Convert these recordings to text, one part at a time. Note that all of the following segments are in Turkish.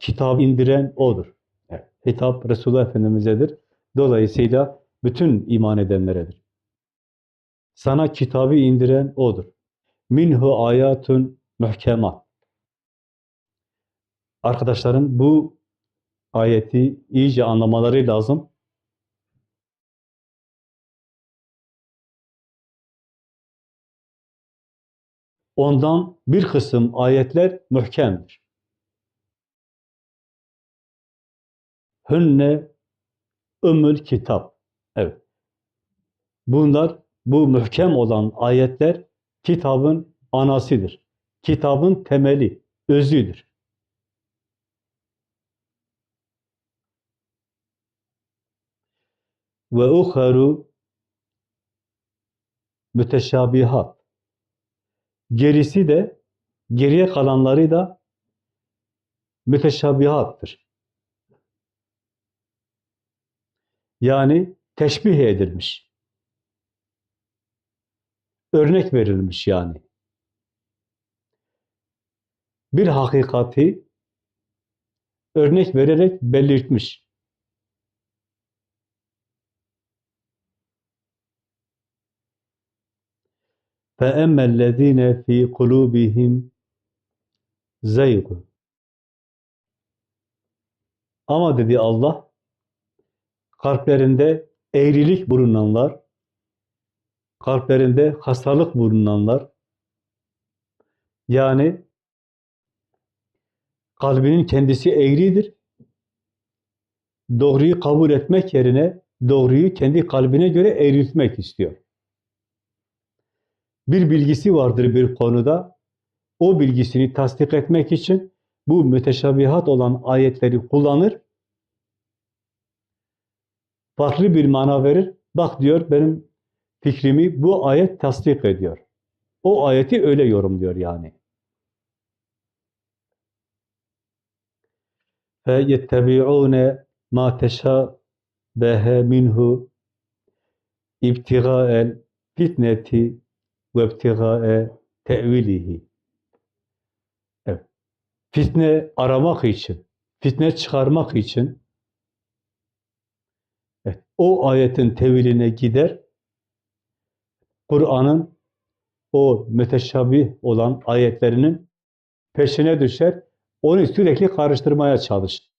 kitabı indiren O'dur. Evet, hitap Resulullah Efendimiz'edir. Dolayısıyla bütün iman edenleredir. Sana kitabı indiren O'dur. Minhu ayatun muhkemat. Arkadaşların bu ayeti iyice anlamaları lazım. Ondan bir kısım ayetler muhkemdir. Hünne ümmül kitap. Evet. Bunlar, bu mühkem olan ayetler kitabın anasıdır. Kitabın temeli, özüdür. Ve uharu müteşabihat. Gerisi de, geriye kalanları da müteşabihattır. Yani teşbih edilmiş. Örnek verilmiş yani. Bir hakikati örnek vererek belirtmiş. فَاَمَّا الَّذ۪ينَ ف۪ي قُلُوبِهِمْ زَيْغٌ Ama dedi Allah, kalplerinde eğrilik bulunanlar, kalplerinde hastalık bulunanlar, yani kalbinin kendisi eğridir. Doğruyu kabul etmek yerine doğruyu kendi kalbine göre eğriltmek istiyor. Bir bilgisi vardır bir konuda, o bilgisini tasdik etmek için bu müteşabihat olan ayetleri kullanır, farklı bir mana verir. Bak diyor benim fikrimi bu ayet tasdik ediyor. O ayeti öyle yorumluyor yani. فَيَتَّبِعُونَ مَا تَشَابَهَ مِنْهُ اِبْتِغَاءَ الْفِتْنَةِ وَاَبْتِغَاءَ تَعْوِلِهِ Evet. Fitne aramak için, fitne çıkarmak için Evet, o ayetin teviline gider. Kur'an'ın o müteşabih olan ayetlerinin peşine düşer. Onu sürekli karıştırmaya çalışır.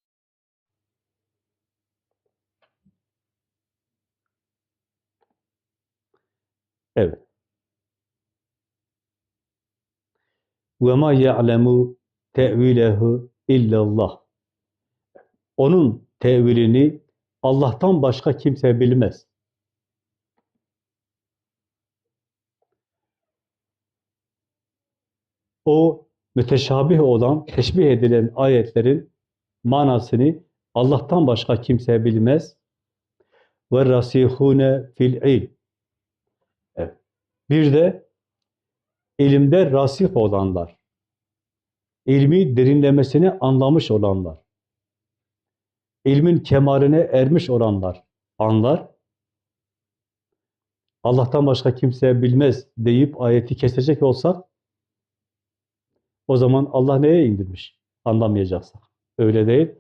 Evet. Ve ma ya'lemu tevilehu illallah. Onun tevilini Allah'tan başka kimse bilmez. O müteşabih olan, teşbih edilen ayetlerin manasını Allah'tan başka kimse bilmez. Ve rasihune fil ilm. Evet. Bir de ilimde rasih olanlar, ilmi derinlemesine anlamış olanlar, ilmin kemaline ermiş olanlar anlar. Allah'tan başka kimse bilmez deyip ayeti kesecek olsak o zaman Allah neye indirmiş? Anlamayacaksak. Öyle değil.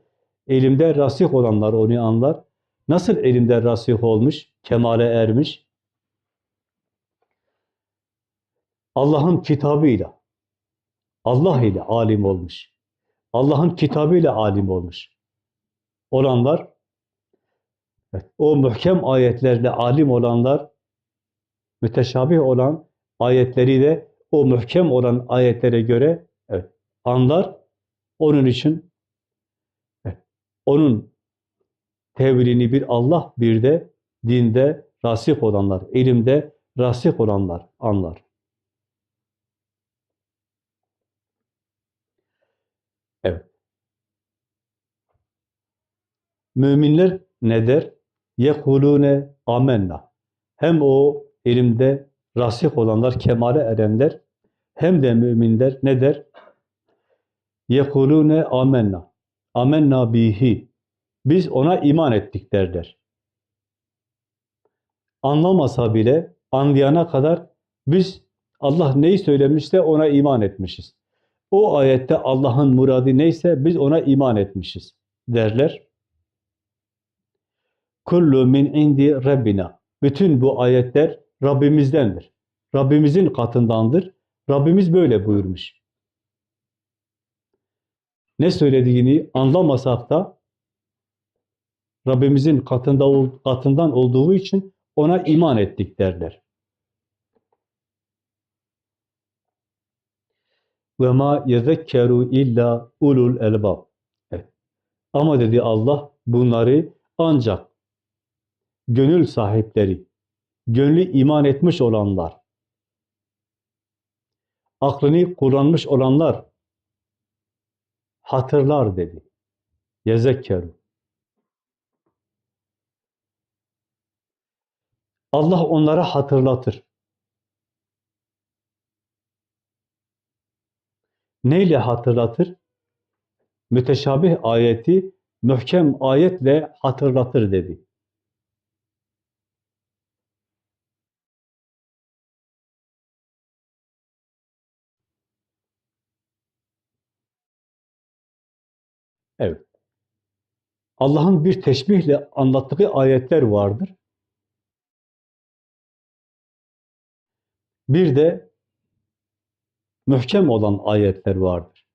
Elimde rasih olanlar onu anlar. Nasıl elimde rasih olmuş? Kemale ermiş. Allah'ın kitabıyla, Allah ile alim olmuş. Allah'ın kitabıyla alim olmuş. Olanlar, evet, o muhkem ayetlerle alim olanlar, müteşabih olan ayetleri de o muhkem olan ayetlere göre evet, anlar. Onun için evet, onun tevilini bir Allah, bir de dinde rasih olanlar, ilimde rasih olanlar anlar. Evet. Müminler ne der? Yekulune amenna. Hem o ilimde rasih olanlar, kemale erenler, hem de müminler ne der? Yekulune amenna. Amenna bihi. Biz ona iman ettik derler. Anlamasa bile anlayana kadar biz Allah neyi söylemişse ona iman etmişiz. O ayette Allah'ın muradı neyse biz ona iman etmişiz derler. Kullu min indi Rabbina. Bütün bu ayetler Rabbimizdendir. Rabbimizin katındandır. Rabbimiz böyle buyurmuş. Ne söylediğini anlamasak da Rabbimizin katında katından olduğu için ona iman ettik derler. Ve ma yezekkeru illa ulul elbab. Evet. Ama dedi Allah bunları ancak gönül sahipleri, gönlü iman etmiş olanlar, aklını kullanmış olanlar hatırlar dedi. Yezekkeru. Allah onlara hatırlatır. Neyle hatırlatır? Müteşabih ayeti mühkem ayetle hatırlatır dedi. Evet. Allah'ın bir teşbihle anlattığı ayetler vardır. Bir de mühkem olan ayetler vardır.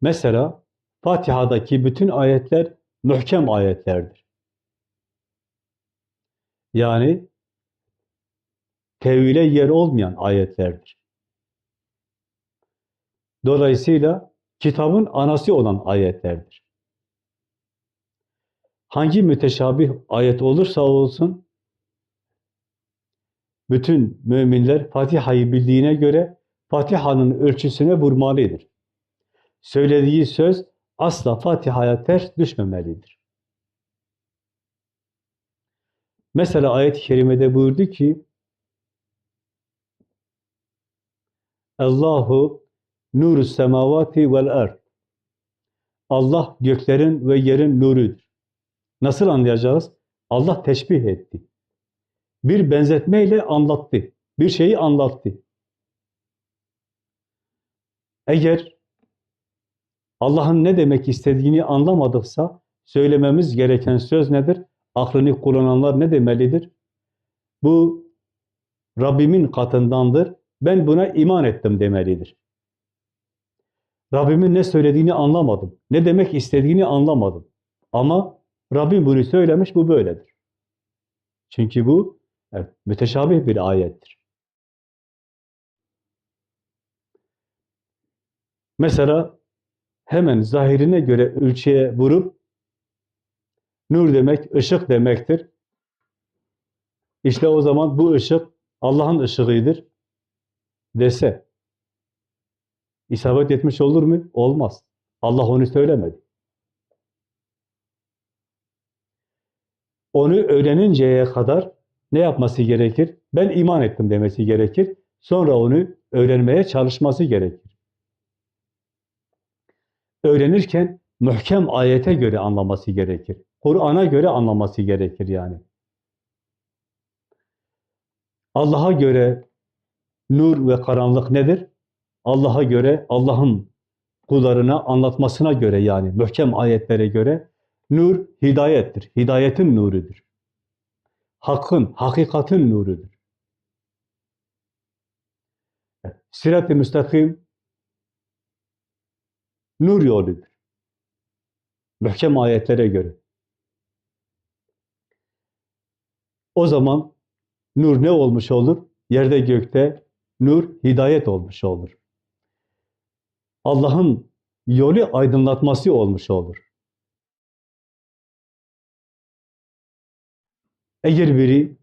Mesela Fatiha'daki bütün ayetler mühkem ayetlerdir. Yani tevhile yer olmayan ayetlerdir. Dolayısıyla kitabın anası olan ayetlerdir. Hangi müteşabih ayet olursa olsun bütün müminler Fatiha'yı bildiğine göre Fatiha'nın ölçüsüne vurmalıdır. Söylediği söz asla Fatiha'ya ters düşmemelidir. Mesela ayet-i kerimede buyurdu ki Allahu nuru semavati vel erd. Allah göklerin ve yerin nurudur. Nasıl anlayacağız? Allah teşbih etti. Bir benzetmeyle anlattı. Bir şeyi anlattı. Eğer Allah'ın ne demek istediğini anlamadıksa söylememiz gereken söz nedir? Aklını kullananlar ne demelidir? Bu Rabbimin katındandır. Ben buna iman ettim demelidir. Rabbimin ne söylediğini anlamadım. Ne demek istediğini anlamadım. Ama Rabbim bunu söylemiş, bu böyledir. Çünkü bu evet, müteşabih bir ayettir. Mesela hemen zahirine göre ölçüye vurup nur demek ışık demektir. İşte o zaman bu ışık Allah'ın ışığıdır dese isabet etmiş olur mu? Olmaz. Allah onu söylemedi. Onu öğreninceye kadar ne yapması gerekir? Ben iman ettim demesi gerekir. Sonra onu öğrenmeye çalışması gerekir. Öğrenirken mühkem ayete göre anlaması gerekir. Kur'an'a göre anlaması gerekir yani. Allah'a göre nur ve karanlık nedir? Allah'a göre, Allah'ın kullarına anlatmasına göre yani mühkem ayetlere göre nur hidayettir. Hidayetin nurudur. Hakkın, hakikatin nurudur. Sirat-ı müstakim nur yoludur. Mühkem ayetlere göre. O zaman nur ne olmuş olur? Yerde gökte nur hidayet olmuş olur. Allah'ın yolu aydınlatması olmuş olur. Eğer biri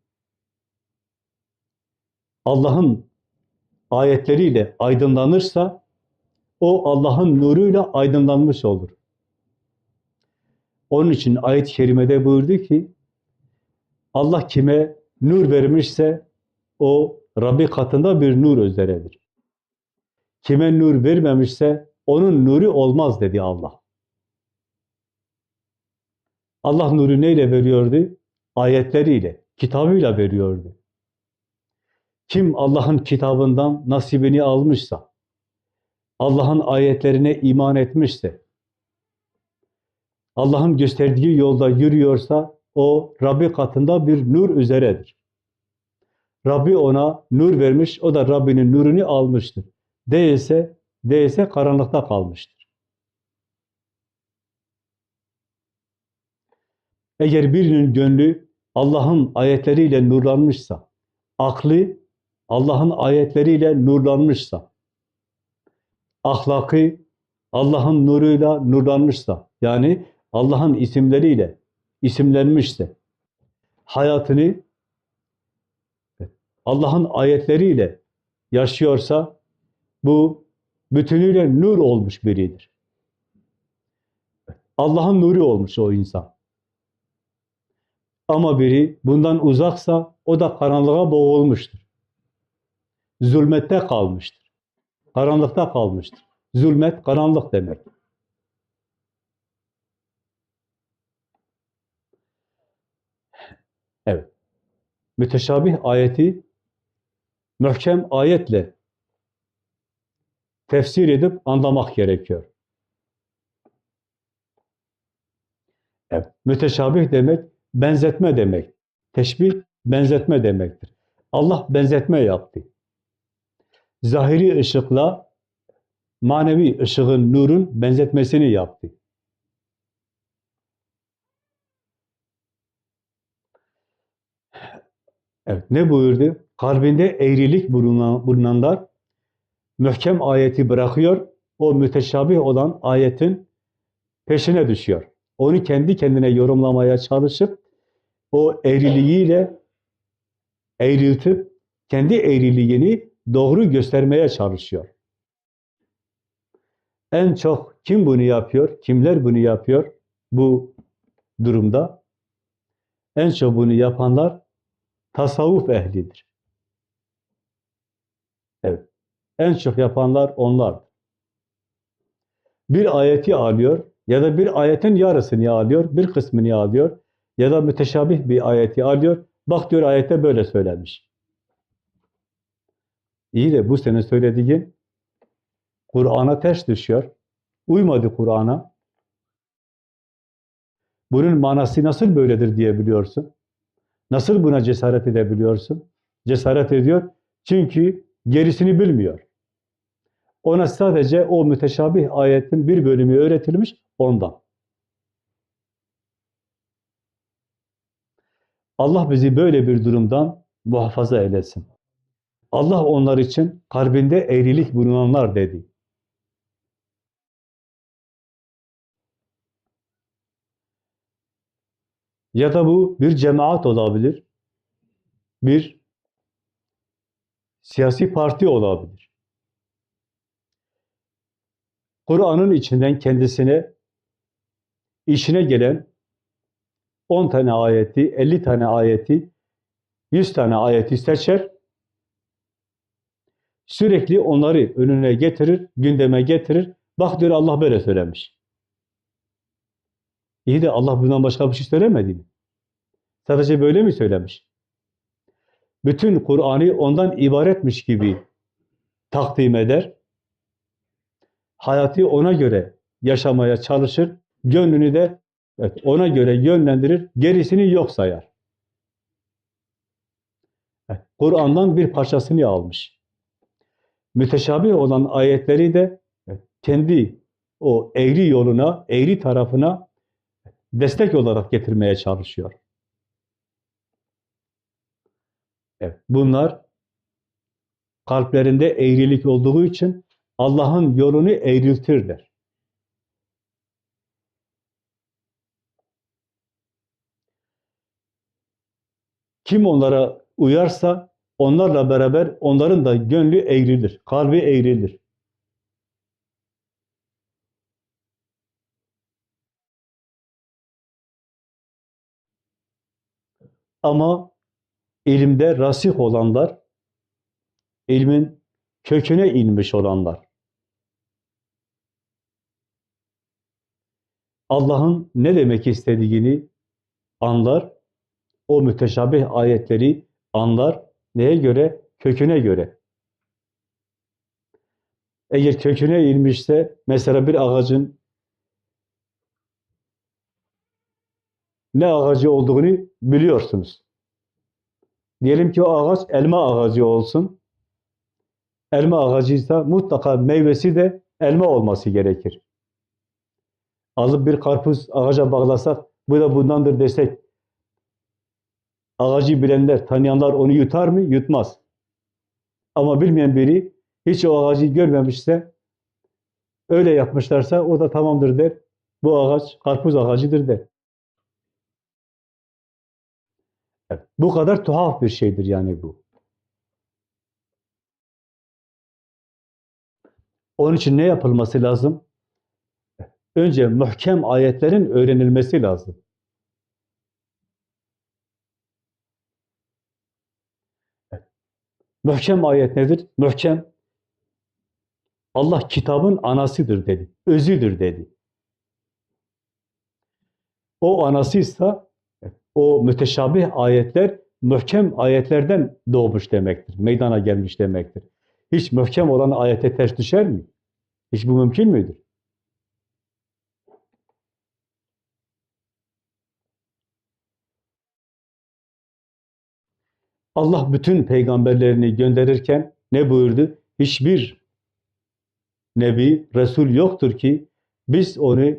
Allah'ın ayetleriyle aydınlanırsa o Allah'ın nuruyla aydınlanmış olur. Onun için ayet-i kerimede buyurdu ki Allah kime nur vermişse o Rabbi katında bir nur üzeredir. Kime nur vermemişse onun nuru olmaz dedi Allah. Allah nuru neyle veriyordu? Ayetleriyle, kitabıyla veriyordu. Kim Allah'ın kitabından nasibini almışsa, Allah'ın ayetlerine iman etmişse, Allah'ın gösterdiği yolda yürüyorsa, o Rabbi katında bir nur üzeredir. Rabbi ona nur vermiş, o da Rabbinin nurunu almıştır. Değilse, değilse karanlıkta kalmıştır. Eğer birinin gönlü Allah'ın ayetleriyle nurlanmışsa, aklı Allah'ın ayetleriyle nurlanmışsa, ahlakı Allah'ın nuruyla nurlanmışsa, yani Allah'ın isimleriyle isimlenmişse, hayatını Allah'ın ayetleriyle yaşıyorsa, bu bütünüyle nur olmuş biridir. Allah'ın nuru olmuş o insan. Ama biri bundan uzaksa, o da karanlığa boğulmuştur. Zulmette kalmıştır. Karanlıkta kalmıştır. Zulmet, karanlık demek. Evet. Müteşabih ayeti mühkem ayetle tefsir edip anlamak gerekiyor. Evet. Müteşabih demek benzetme demek. Teşbih benzetme demektir. Allah benzetme yaptı. Zahiri ışıkla manevi ışığın, nurun benzetmesini yaptı. Evet, ne buyurdu? Kalbinde eğrilik bulunan, bulunanlar mühkem ayeti bırakıyor, o müteşabih olan ayetin peşine düşüyor. Onu kendi kendine yorumlamaya çalışıp o eğriliğiyle eğriltip kendi eğriliğini doğru göstermeye çalışıyor. En çok kim bunu yapıyor? Kimler bunu yapıyor? Bu durumda en çok bunu yapanlar tasavvuf ehlidir. Evet. En çok yapanlar onlar. Bir ayeti alıyor ya da bir ayetin yarısını alıyor, bir kısmını alıyor ya da müteşabih bir ayeti alıyor. Bak diyor ayette böyle söylenmiş. İyi de bu senin söylediğin Kur'an'a ters düşüyor. Uymadı Kur'an'a. Bunun manası nasıl böyledir diyebiliyorsun? Nasıl buna cesaret edebiliyorsun? Cesaret ediyor çünkü gerisini bilmiyor. Ona sadece o müteşabih ayetin bir bölümü öğretilmiş ondan. Allah bizi böyle bir durumdan muhafaza eylesin. Allah onlar için kalbinde eğrilik bulunanlar dedi. Ya da bu bir cemaat olabilir. Bir siyasi parti olabilir. Kur'an'ın içinden kendisine işine gelen 10 tane ayeti, 50 tane ayeti, 100 tane ayeti seçer. Sürekli onları önüne getirir, gündeme getirir. Bak diyor Allah böyle söylemiş. İyi de Allah bundan başka bir şey söylemedi mi? Sadece böyle mi söylemiş? Bütün Kur'an'ı ondan ibaretmiş gibi takdim eder. Hayatı ona göre yaşamaya çalışır. Gönlünü de evet, ona göre yönlendirir. Gerisini yok sayar. Evet, Kur'an'dan bir parçasını almış. Müteşabih olan ayetleri de kendi o eğri yoluna, eğri tarafına destek olarak getirmeye çalışıyor. Evet, bunlar kalplerinde eğrilik olduğu için Allah'ın yolunu eğriltirler. Kim onlara uyarsa onlarla beraber onların da gönlü eğrilir, kalbi eğrilir. Ama ilimde rasih olanlar, ilmin köküne inmiş olanlar, Allah'ın ne demek istediğini anlar, o müteşabih ayetleri anlar, neye göre? Köküne göre. Eğer köküne inmişse, mesela bir ağacın ne ağacı olduğunu biliyorsunuz. Diyelim ki o ağaç elma ağacı olsun. Elma ağacıysa mutlaka meyvesi de elma olması gerekir. Alıp bir karpuz ağaca bağlasak, bu da bundandır desek, ağacı bilenler, tanıyanlar onu yutar mı? Yutmaz. Ama bilmeyen biri hiç o ağacı görmemişse, öyle yapmışlarsa o da tamamdır der. Bu ağaç karpuz ağacıdır der. Bu kadar tuhaf bir şeydir yani bu. Onun için ne yapılması lazım? Önce muhkem ayetlerin öğrenilmesi lazım. Evet. Muhkem ayet nedir? Muhkem Allah kitabın anasıdır dedi. Özüdür dedi. O anasıysa o müteşabih ayetler mühkem ayetlerden doğmuş demektir. Meydana gelmiş demektir. Hiç mühkem olan ayete ters düşer mi? Hiç bu mümkün müdür? Allah bütün peygamberlerini gönderirken ne buyurdu? Hiçbir nebi, resul yoktur ki biz onu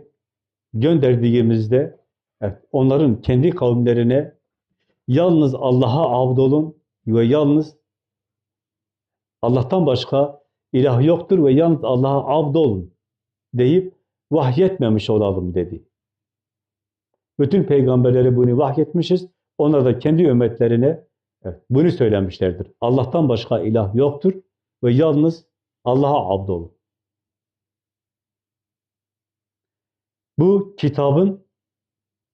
gönderdiğimizde evet, onların kendi kavimlerine yalnız Allah'a abdolun ve yalnız Allah'tan başka ilah yoktur ve yalnız Allah'a abdolun deyip vahyetmemiş olalım dedi. Bütün peygamberlere bunu vahyetmişiz. Onlar da kendi ümmetlerine evet, bunu söylemişlerdir. Allah'tan başka ilah yoktur ve yalnız Allah'a abdolun. Bu kitabın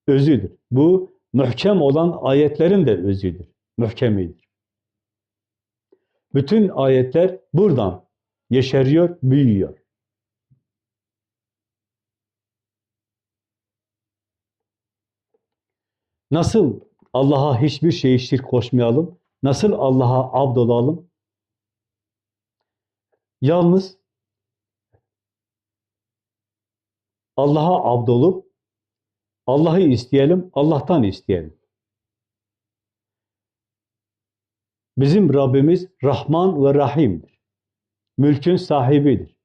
özüdür. Bu mühkem olan ayetlerin de özüdür, mühkemidir. Bütün ayetler buradan yeşeriyor, büyüyor. Nasıl Allah'a hiçbir şeyi şirk koşmayalım? Nasıl Allah'a abd olalım? Yalnız Allah'a abd olup Allah'ı isteyelim, Allah'tan isteyelim. Bizim Rabbimiz Rahman ve Rahim'dir. Mülkün sahibidir.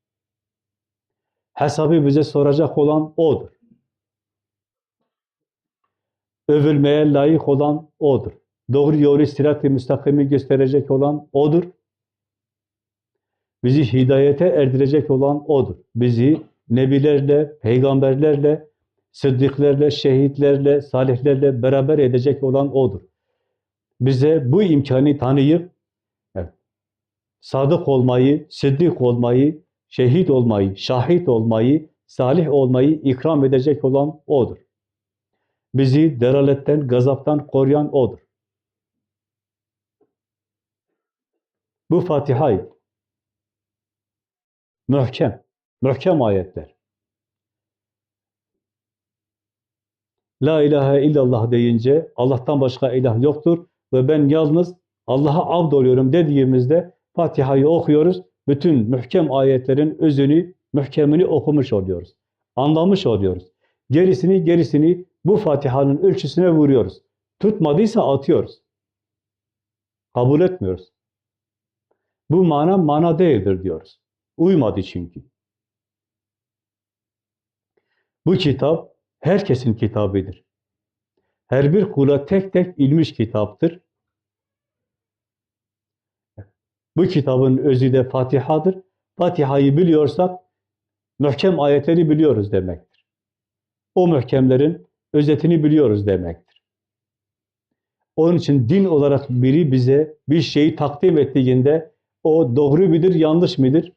Hesabı bize soracak olan O'dur. Övülmeye layık olan O'dur. Doğru yolu sirat-ı müstakimi gösterecek olan O'dur. Bizi hidayete erdirecek olan O'dur. Bizi nebilerle, peygamberlerle, sıddıklerle, şehitlerle, salihlerle beraber edecek olan O'dur. Bize bu imkanı tanıyıp sadık olmayı, sıddık olmayı, şehit olmayı, şahit olmayı, salih olmayı ikram edecek olan O'dur. Bizi deraletten, gazaptan koruyan O'dur. Bu Fatiha'yı mühkem, mühkem ayetler. La ilahe illallah deyince Allah'tan başka ilah yoktur ve ben yalnız Allah'a abd oluyorum dediğimizde Fatiha'yı okuyoruz. Bütün mühkem ayetlerin özünü, mühkemini okumuş oluyoruz. Anlamış oluyoruz. Gerisini gerisini bu Fatiha'nın ölçüsüne vuruyoruz. Tutmadıysa atıyoruz. Kabul etmiyoruz. Bu mana mana değildir diyoruz. Uymadı çünkü. Bu kitap herkesin kitabıdır. Her bir kula tek tek ilmiş kitaptır. Bu kitabın özü de Fatiha'dır. Fatiha'yı biliyorsak mühkem ayetleri biliyoruz demektir. O mühkemlerin özetini biliyoruz demektir. Onun için din olarak biri bize bir şeyi takdim ettiğinde o doğru midir, yanlış mıdır?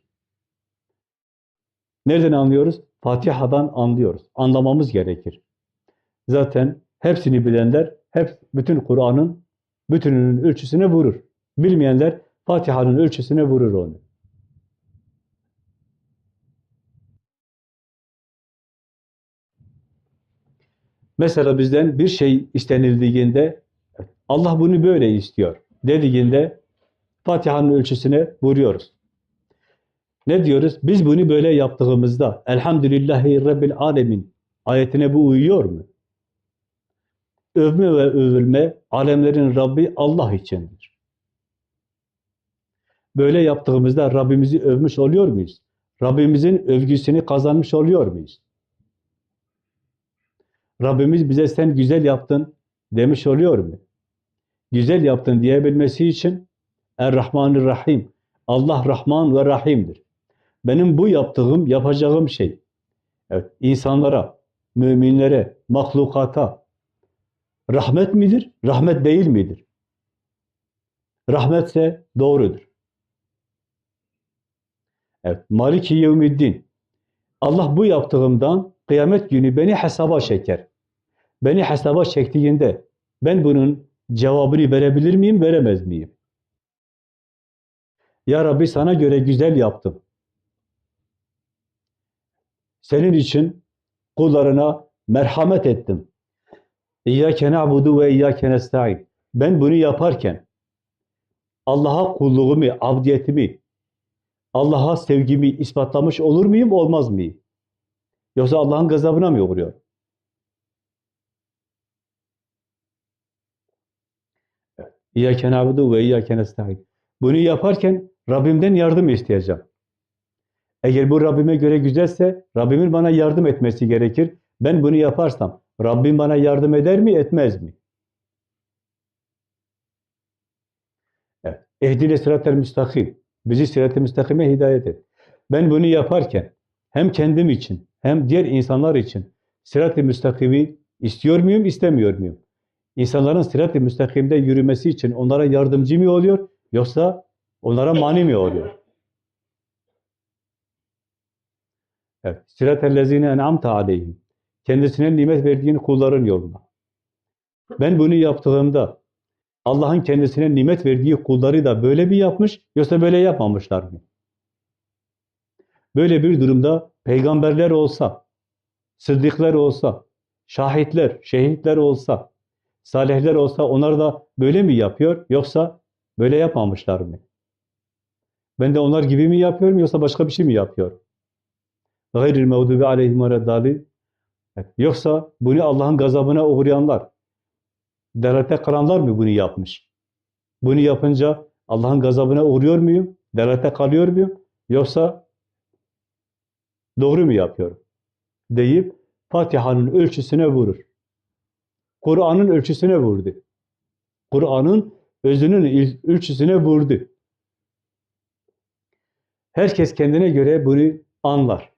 Nereden anlıyoruz? Fatiha'dan anlıyoruz. Anlamamız gerekir. Zaten hepsini bilenler hep bütün Kur'an'ın bütününün ölçüsüne vurur. Bilmeyenler Fatiha'nın ölçüsüne vurur onu. Mesela bizden bir şey istenildiğinde Allah bunu böyle istiyor dediğinde Fatiha'nın ölçüsüne vuruyoruz. Ne diyoruz? Biz bunu böyle yaptığımızda Elhamdülillahi Rabbil Alemin ayetine bu uyuyor mu? Övme ve övülme alemlerin Rabbi Allah içindir. Böyle yaptığımızda Rabbimizi övmüş oluyor muyuz? Rabbimizin övgüsünü kazanmış oluyor muyuz? Rabbimiz bize sen güzel yaptın demiş oluyor mu? Güzel yaptın diyebilmesi için Er-Rahmanir-Rahim. Allah Rahman ve Rahim'dir. Benim bu yaptığım, yapacağım şey, evet, insanlara, müminlere, mahlukata rahmet midir, rahmet değil midir? Rahmetse doğrudur. Evet, Maliki Yevmiddin. Allah bu yaptığımdan kıyamet günü beni hesaba çeker. Beni hesaba çektiğinde ben bunun cevabını verebilir miyim, veremez miyim? Ya Rabbi sana göre güzel yaptım. Senin için kullarına merhamet ettim. İyyâke na'budu ve iyyâke nesta'in. Ben bunu yaparken Allah'a kulluğumu, abdiyetimi, Allah'a sevgimi ispatlamış olur muyum, olmaz mıyım? Yoksa Allah'ın gazabına mı uğruyor? İyyâke na'budu ve iyyâke nesta'in. Bunu yaparken Rabbimden yardım isteyeceğim. Eğer bu Rabbime göre güzelse Rabbimin bana yardım etmesi gerekir. Ben bunu yaparsam Rabbim bana yardım eder mi, etmez mi? Evet. Ehdine sıratel müstakim. Bizi sırat-ı müstakime hidayet et. Ben bunu yaparken hem kendim için hem diğer insanlar için sırat-ı müstakimi istiyor muyum, istemiyor muyum? İnsanların sırat-ı müstakimde yürümesi için onlara yardımcı mı oluyor yoksa onlara mani mi oluyor? Evet. Sırat-ellezine en'amte aleyhim. Kendisine nimet verdiğin kulların yoluna. Ben bunu yaptığımda Allah'ın kendisine nimet verdiği kulları da böyle mi yapmış yoksa böyle yapmamışlar mı? Böyle bir durumda peygamberler olsa, sıddıklar olsa, şahitler, şehitler olsa, salihler olsa onlar da böyle mi yapıyor yoksa böyle yapmamışlar mı? Ben de onlar gibi mi yapıyorum yoksa başka bir şey mi yapıyorum? Gayril mağdubi aleyhim ve Yoksa bunu Allah'ın gazabına uğrayanlar, delalete kalanlar mı bunu yapmış? Bunu yapınca Allah'ın gazabına uğruyor muyum? Delalete kalıyor muyum? Yoksa doğru mu yapıyorum? Deyip Fatiha'nın ölçüsüne vurur. Kur'an'ın ölçüsüne vurdu. Kur'an'ın özünün ölçüsüne vurdu. Herkes kendine göre bunu anlar.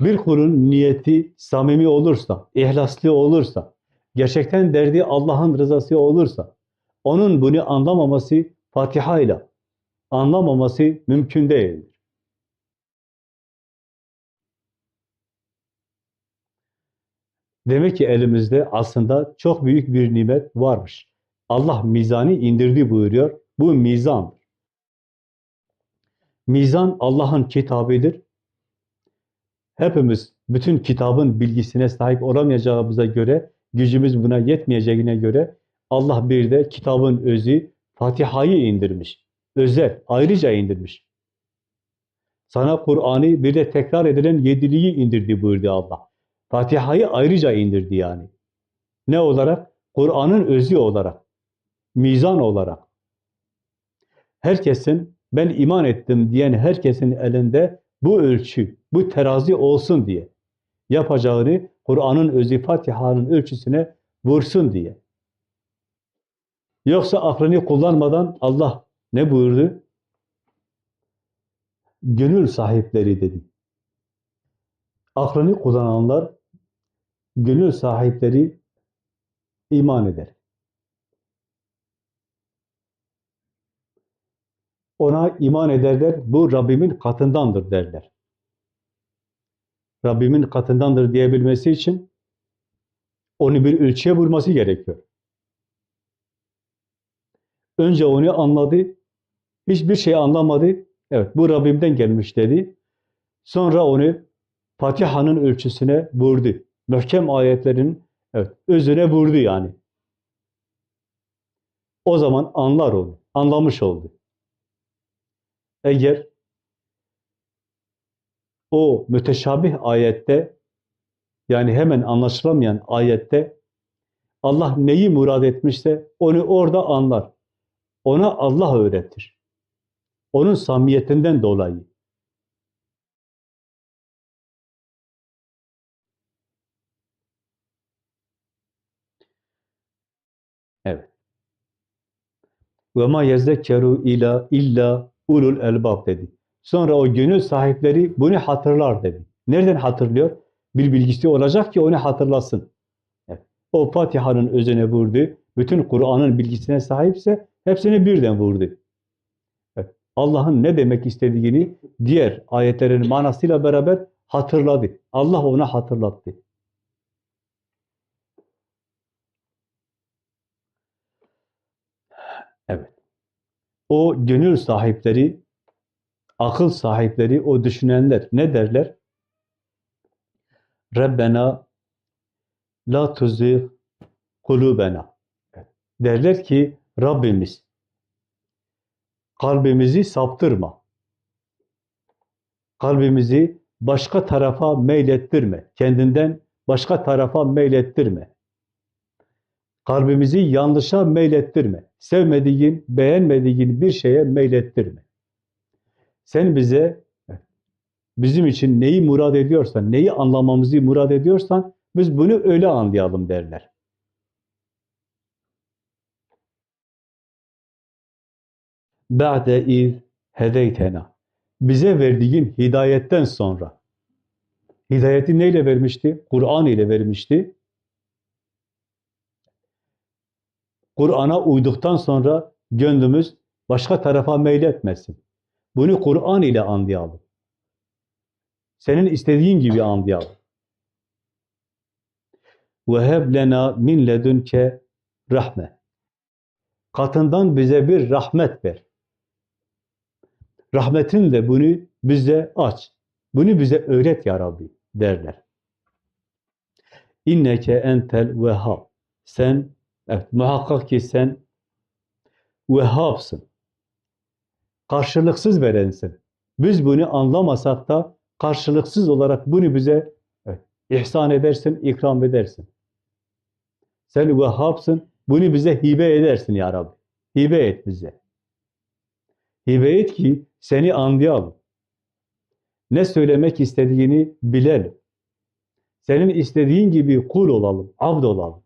Bir kulun niyeti samimi olursa, ihlaslı olursa, gerçekten derdi Allah'ın rızası olursa, onun bunu anlamaması Fatiha ile anlamaması mümkün değildir. Demek ki elimizde aslında çok büyük bir nimet varmış. Allah mizanı indirdi buyuruyor. Bu mizandır. Mizan Allah'ın kitabıdır. Hepimiz bütün kitabın bilgisine sahip olamayacağımıza göre, gücümüz buna yetmeyeceğine göre Allah bir de kitabın özü Fatiha'yı indirmiş. Özel, ayrıca indirmiş. Sana Kur'an'ı bir de tekrar edilen yediliği indirdi buyurdu Allah. Fatiha'yı ayrıca indirdi yani. Ne olarak? Kur'an'ın özü olarak. Mizan olarak. Herkesin ben iman ettim diyen herkesin elinde bu ölçü, bu terazi olsun diye yapacağını Kur'an'ın özü Fatiha'nın ölçüsüne vursun diye. Yoksa aklını kullanmadan Allah ne buyurdu? Gönül sahipleri dedi. Aklını kullananlar, gönül sahipleri iman eder. Ona iman ederler, bu Rabbimin katındandır derler. Rabbimin katındandır diyebilmesi için onu bir ölçüye vurması gerekiyor. Önce onu anladı, hiçbir şey anlamadı. Evet, bu Rabbimden gelmiş dedi. Sonra onu Fatiha'nın ölçüsüne vurdu. Möhkem ayetlerin evet, özüne vurdu yani. O zaman anlar onu, anlamış oldu. Eğer o müteşabih ayette yani hemen anlaşılamayan ayette Allah neyi murad etmişse onu orada anlar. Ona Allah öğretir. Onun samimiyetinden dolayı. Evet. Ve ma yezekkeru ila illa ulul elbab dedi. Sonra o gönül sahipleri bunu hatırlar dedi. Nereden hatırlıyor? Bir bilgisi olacak ki onu hatırlasın. Evet. O Fatiha'nın özüne vurdu. Bütün Kur'an'ın bilgisine sahipse hepsini birden vurdu. Evet. Allah'ın ne demek istediğini diğer ayetlerin manasıyla beraber hatırladı. Allah ona hatırlattı. Evet. O gönül sahipleri, akıl sahipleri, o düşünenler ne derler? Rabbena la tuzigh kulubena. Derler ki Rabbimiz kalbimizi saptırma. Kalbimizi başka tarafa meylettirme. Kendinden başka tarafa meylettirme. Kalbimizi yanlışa meylettirme. Sevmediğin, beğenmediğin bir şeye meylettirme. Sen bize bizim için neyi murad ediyorsan, neyi anlamamızı murad ediyorsan biz bunu öyle anlayalım derler. Ba'de iz hedeytena. Bize verdiğin hidayetten sonra. Hidayeti neyle vermişti? Kur'an ile vermişti. Kur'an'a uyduktan sonra gönlümüz başka tarafa meyletmesin. Bunu Kur'an ile anlayalım. Senin istediğin gibi anlayalım. وَهَبْ لَنَا مِنْ لَدُنْكَ rahme. Katından bize bir rahmet ver. Rahmetin de bunu bize aç. Bunu bize öğret ya Rabbi derler. İnneke entel vehhab. Sen, evet muhakkak ki sen vehhabsın. Karşılıksız verensin. Biz bunu anlamasak da karşılıksız olarak bunu bize evet, ihsan edersin, ikram edersin. Sen vehhabsın, bunu bize hibe edersin ya Rabbi. Hibe et bize. Hibe et ki seni anlayalım. Ne söylemek istediğini bilelim. Senin istediğin gibi kul olalım, abd olalım.